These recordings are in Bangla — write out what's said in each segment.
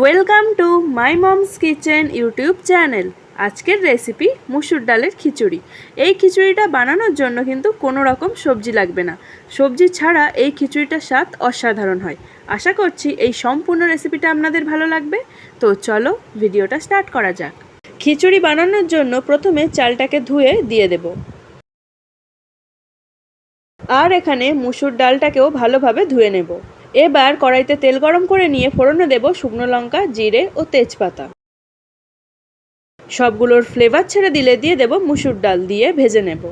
Welcome to my mom's kitchen YouTube channel আজকের রেসিপি মুসুর ডালের খিচুড়ি। এই খিচুড়িটা বানানোর জন্য কিন্তু কোনো রকম সবজি লাগবে না। সবজি ছাড়া এই খিচুড়িটার স্বাদ অসাধারণ হয়। আশা করছি এই সম্পূর্ণ রেসিপিটা আপনাদের ভালো লাগবে। তো চলো ভিডিওটা স্টার্ট করা যাক। খিচুড়ি বানানোর জন্য প্রথমে চালটাকে ধুয়ে দিয়ে দেব। আর এখানে মুসুর ডালটাকেও ভালোভাবে ধুয়ে নেব। এবার কড়াইতে তেল গরম করে নিয়ে ফোড়নে দেব শুকনো লঙ্কা, জিরে ও তেজপাতা। সবগুলোর ফ্লেভার ছেড়ে দিলে দিয়ে দেব মুসুর ডাল দিয়ে ভেজে নেব।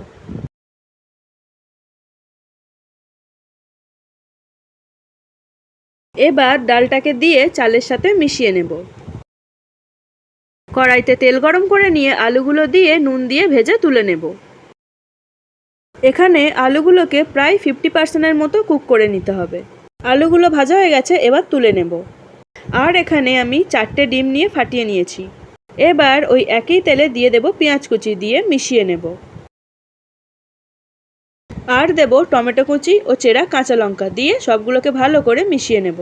এবার ডালটাকে দিয়ে চালের সাথে মিশিয়ে নেব। কড়াইতে তেল গরম করে নিয়ে আলুগুলো দিয়ে নুন দিয়ে ভেজে তুলে নেব। এখানে আলুগুলোকে প্রায় ফিফটি পার্সেন্টের মতো কুক করে নিতে হবে। আলুগুলো ভাজা হয়ে গেছে, এবার তুলে নেব। আর এখানে আমি চারটে ডিম নিয়ে ফাটিয়ে নিয়েছি। এবার ওই একই তেলে দিয়ে দেব পেঁয়াজ কুচি দিয়ে মিশিয়ে নেব। আর দেব টমেটো কুচি ও চেরা কাঁচা লঙ্কা দিয়ে সবগুলোকে ভালো করে মিশিয়ে নেব।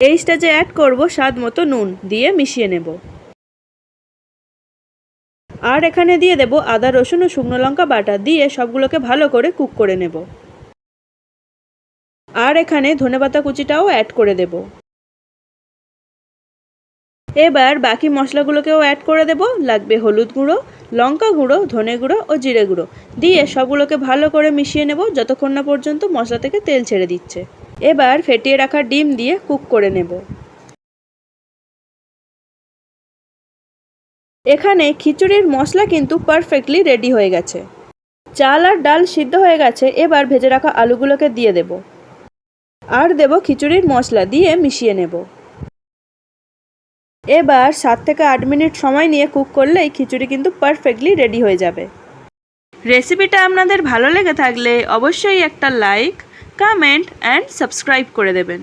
এই স্টেজে অ্যাড করব স্বাদ মতো নুন দিয়ে মিশিয়ে নেব। আর এখানে দিয়ে দেব আদা, রসুন ও শুকনো লঙ্কা বাটা। দিয়ে সবগুলোকে ভালো করে কুক করে নেব। আর এখানে ধনেপাতা কুচিটাও অ্যাড করে দেব। এবার বাকি মশলাগুলোকেও অ্যাড করে দেব। লাগবে হলুদ গুঁড়ো, লঙ্কা গুঁড়ো, ধনে গুঁড়ো ও জিরে গুঁড়ো। দিয়ে সবগুলোকে ভালো করে মিশিয়ে নেব যতক্ষণ না পর্যন্ত মশলা থেকে তেল ছেড়ে দিচ্ছে। এবার ফেটিয়ে রাখা ডিম দিয়ে কুক করে নেব। এখানে খিচুড়ির মশলা কিন্তু পারফেক্টলি রেডি হয়ে গেছে। চাল আর ডাল সিদ্ধ হয়ে গেছে, এবার ভেজে রাখা আলুগুলোকে দিয়ে দেব। আর দেব খিচুড়ির মশলা দিয়ে মিশিয়ে নেব। এবার সাত থেকে আট মিনিট সময় নিয়ে কুক করলেই খিচুড়ি কিন্তু পারফেক্টলি রেডি হয়ে যাবে। রেসিপিটা আপনাদের ভালো লেগে থাকলে অবশ্যই একটা লাইক কমেন্ট অ্যান্ড সাবস্ক্রাইব করে দেবেন।